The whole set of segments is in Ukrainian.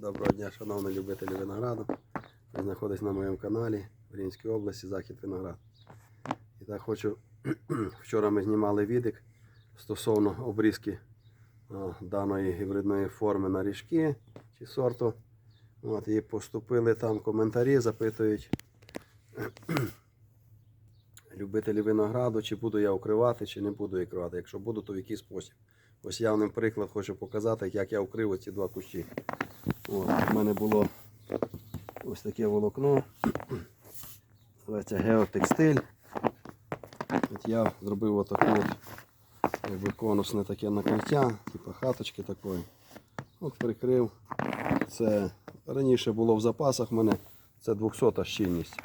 Доброго дня, шановні любителі винограду. Ви знаходитесь на моєму каналі в Рівненській області, Захід Виноград. І так хочу, вчора ми знімали відик стосовно обрізки даної гібридної форми на ріжки чи сорту. От, і поступили там коментарі, запитують любителі винограду, чи буду я укривати, чи не буду укривати. Якщо буду, то в який спосіб. Ось явним приклад хочу показати, як я укрив оці два кущі. У мене було ось таке волокно. Називається геотекстиль. От я зробив отаку от, якби конусне таке накриття, типу хаточки такої. От прикрив. Це раніше було в запасах в мене, це 200 щільність.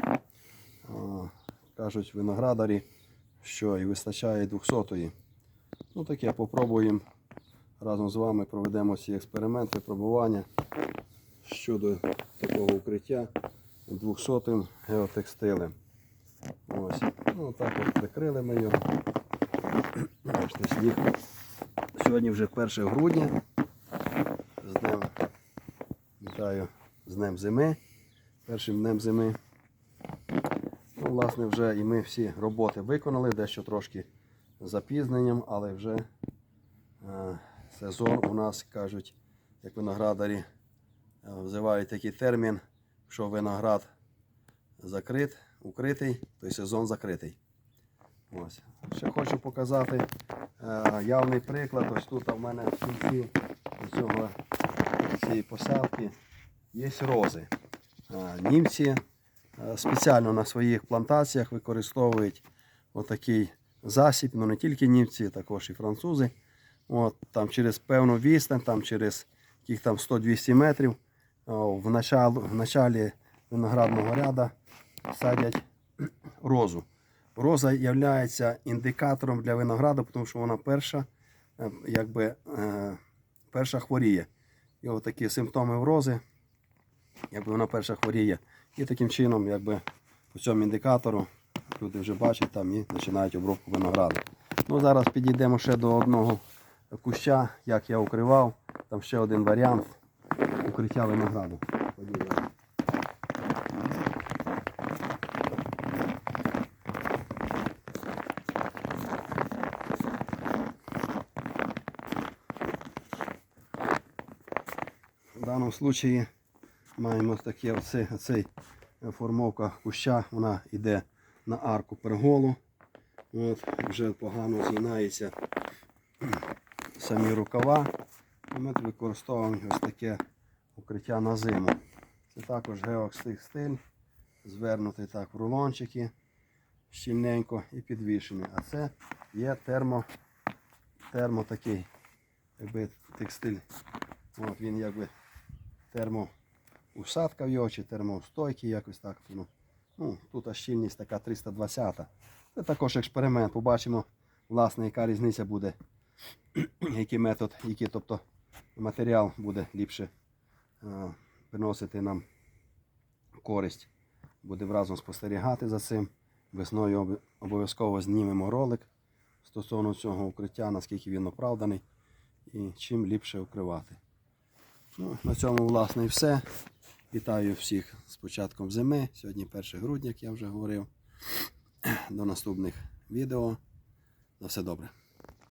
Кажуть виноградарі, що і вистачає 200-ї. Ну таке, попробуємо разом з вами проведемо ці експерименти, пробування щодо такого укриття 200 геотекстилем. Ось. Ну, так от прикрили ми його. Бачите, сніг. Сьогодні вже 1 грудня. З днем, вітаю з Днем зими. Першим днем зими. Ну, власне, вже і ми всі роботи виконали, дещо трошки запізненням, але вже сезон у нас кажуть, як виноградарі е, взивають такий термін, що виноград закрит, укритий, то сезон закритий. Ось. Ще хочу показати е, явний приклад. Ось тут в мене в кінці цього, цієї посадки є рози. Е, німці е, спеціально на своїх плантаціях використовують отакий засіб, ну не тільки німці, також і французи. От, там через певну відстань, там через яких там 100-200 метрів в, начал, в началі виноградного ряда садять розу. Роза є індикатором для винограду, тому що вона перша, е, якби, е, перша хворіє. І такі симптоми в рози, якби вона перша хворіє. І таким чином, якби по цьому індикатору люди вже бачать там і починають обробку винограду. Ну, зараз підійдемо ще до одного куща, як я укривав. Там ще один варіант укриття винограду. В даному випадку маємо таке оце, оцей формовка куща, вона йде на арку перголу. От, вже погано згинаються самі рукава. І ми використовуємо ось таке укриття на зиму. Це також геокстиль, звернутий так в рулончики щільненько і підвішений. А це є термо, термо такий, якби текстиль. От він якби термоусадка в його чи термостойкий, якось так. Ну, ну, тут щільність така 320. Це також експеримент. Побачимо, власне, яка різниця буде, який метод, який тобто, матеріал буде ліпше приносити нам користь. Будемо разом спостерігати за цим. Весною обов'язково знімемо ролик стосовно цього укриття, наскільки він оправданий і чим ліпше укривати. Ну, на цьому, власне, і все. Вітаю всіх з початком зими. Сьогодні 1 грудня, як я вже говорив. До наступних відео. На все добре.